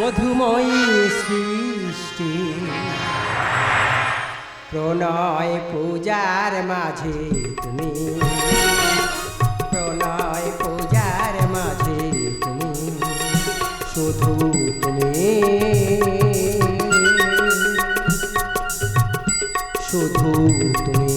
মধুময়ী সৃষ্টি। প্রণয় পূজার মাঝে তুমি। প্রণয় পূজার মাঝে তুমি। শুধু তুমি। শুধু তুমি।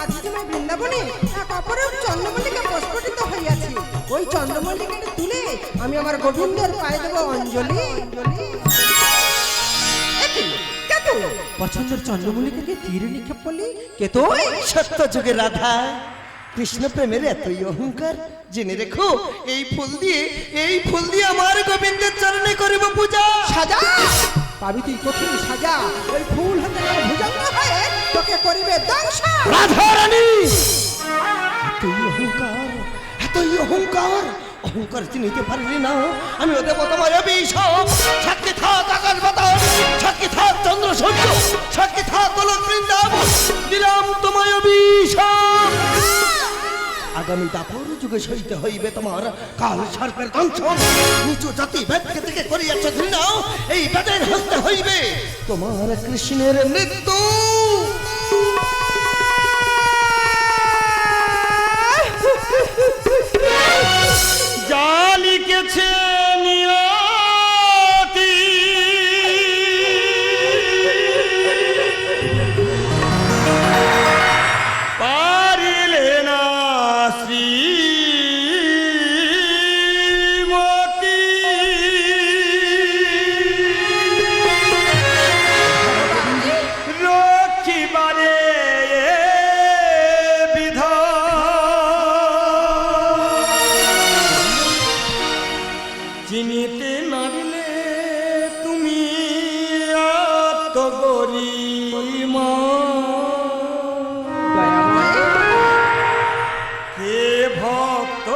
এই গোলক বৃন্দাবনে এক অপরূপ চন্দ্রমল্লিকা প্রস্ফুটিত হইয়াছে। ওই চন্দ্রমল্লিকাটা তুলে আমি আমার গোবিন্দের পায়ে দেবো অঞ্জলি? পছন্দের চন্দ্রমল্লিকাকে তীরে নিক্ষেপ করলি? কে তো সত্য যুগে রাধা কৃষ্ণ প্রেমের এতই অহংকার। জেনে রেখো এই ফুল দিয়ে এই ফুল দিয়ে আমার গোবিন্দের চরণে করিব পূজা। সাজা! পাবি তুই কঠিন সাজা। ওই ফুল হাতে ভুজঙ্গ। তোকে করিবে রাধা রানী এতই অহংকার এতই অহংকার। অহংকার চিনিতে পারলি না আমি ওদের মতো মায়াবী সব সাক্ষী থাক আকাশ বাতাস সাক্ষী থাক চন্দ্র সূর্য সাক্ষী থাক গোলক বৃন্দাবন। দিলাম তোমায় অভিশাপ। আগামী দাপর যুগে সইতে হইবে তোমার কাল সর্পের দংশন নিচু জাতি বেদকে থেকে করিয়াছ ঘৃণা এই বেদের হস্তে হইবে। তোমার কৃষ্ণের মৃত্যু। যা লিখেছে নিয়তি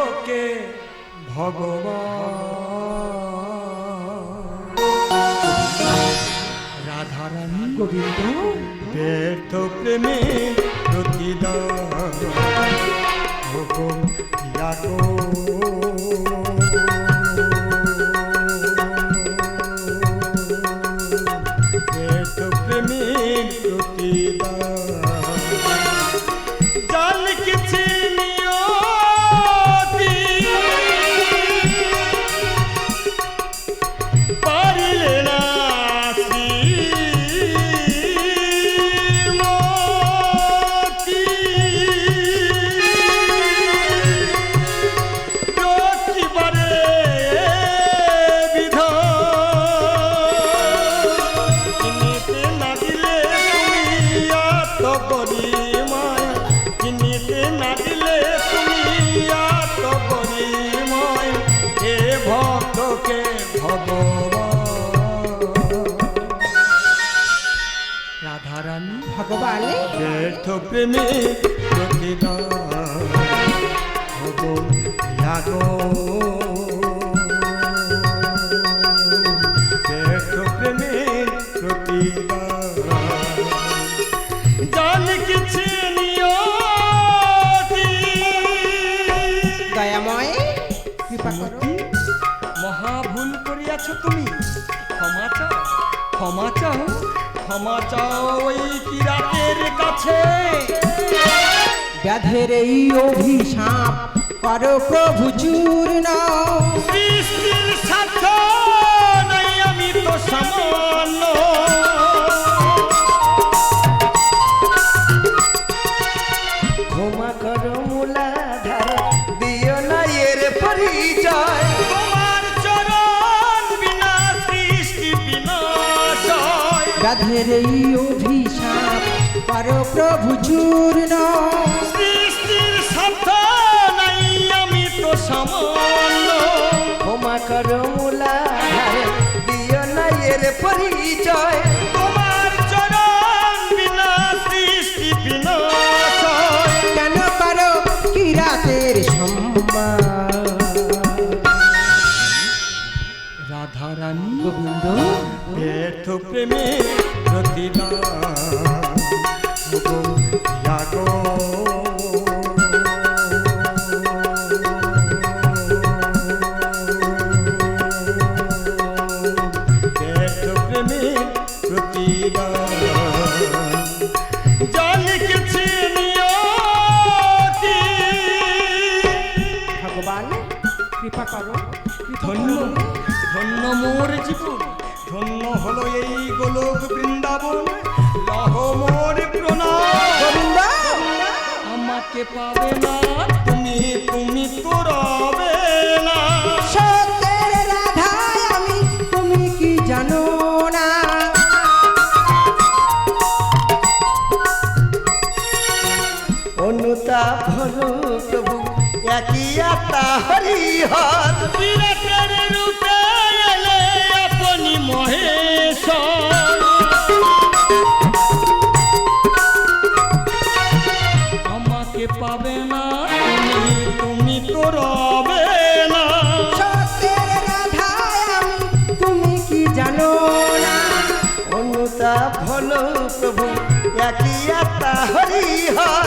ভক্তকে ভগবান। রাধারানী গোবিন্দ ব্যর্থ প্রেমে প্রতিদান। ইয়াকো করি মায়া চিনিতে না দিলে তুমি আত করি মায় হে ভক্তকে ভগবান। রাধারানী ভগবান? ব্যর্থ প্রেমে প্রতিদান। হব মহা ভুল করিয়াছ তুমি। ক্ষমা চাও ক্ষমা চাও ক্ষমা চাও ওই কিরাতের কাছে। ব্যাধের এই অভিশাপ কর প্রভু চূর্ণ সৃষ্টির সাধ্য নাই আমি তো সামান্য। এই অভিশাপ করো প্রভু চূর্ণ সৃষ্টির সাধ্য নাই আমি তো সামান্য। ক্ষমা কর মুলাধার দিও না এর পরিচয়। মোর জীবন। ধন্য হলো এই গোলক বৃন্দাবন লহ মোর প্রণাম। আমাকে পাবে না তুমি তুমি তো রবে না। সত্যের আমি তুমি কি জানো না? অনুতাপ হলো প্রভু একই আত্মা হরিহর বিরাটের পাবে না তুমি তুমি তো রবে না। আমি তুমি কি জানো না? অনুতাপ হলো প্রভু একই আত্মা হরিহর।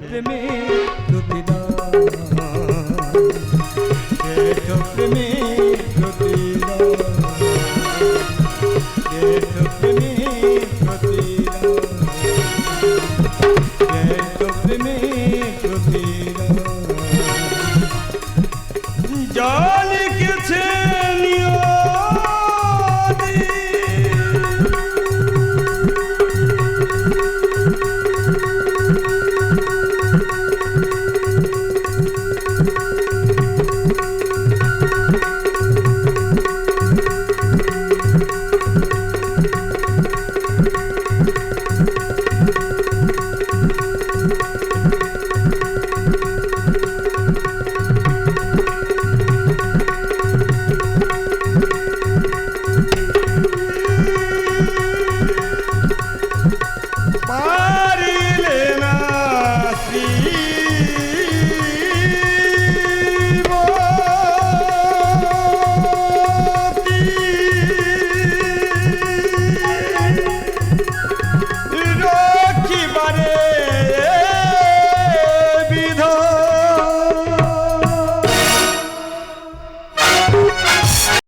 প্রেমে প্রতিদান প্রেমে প্রতিদান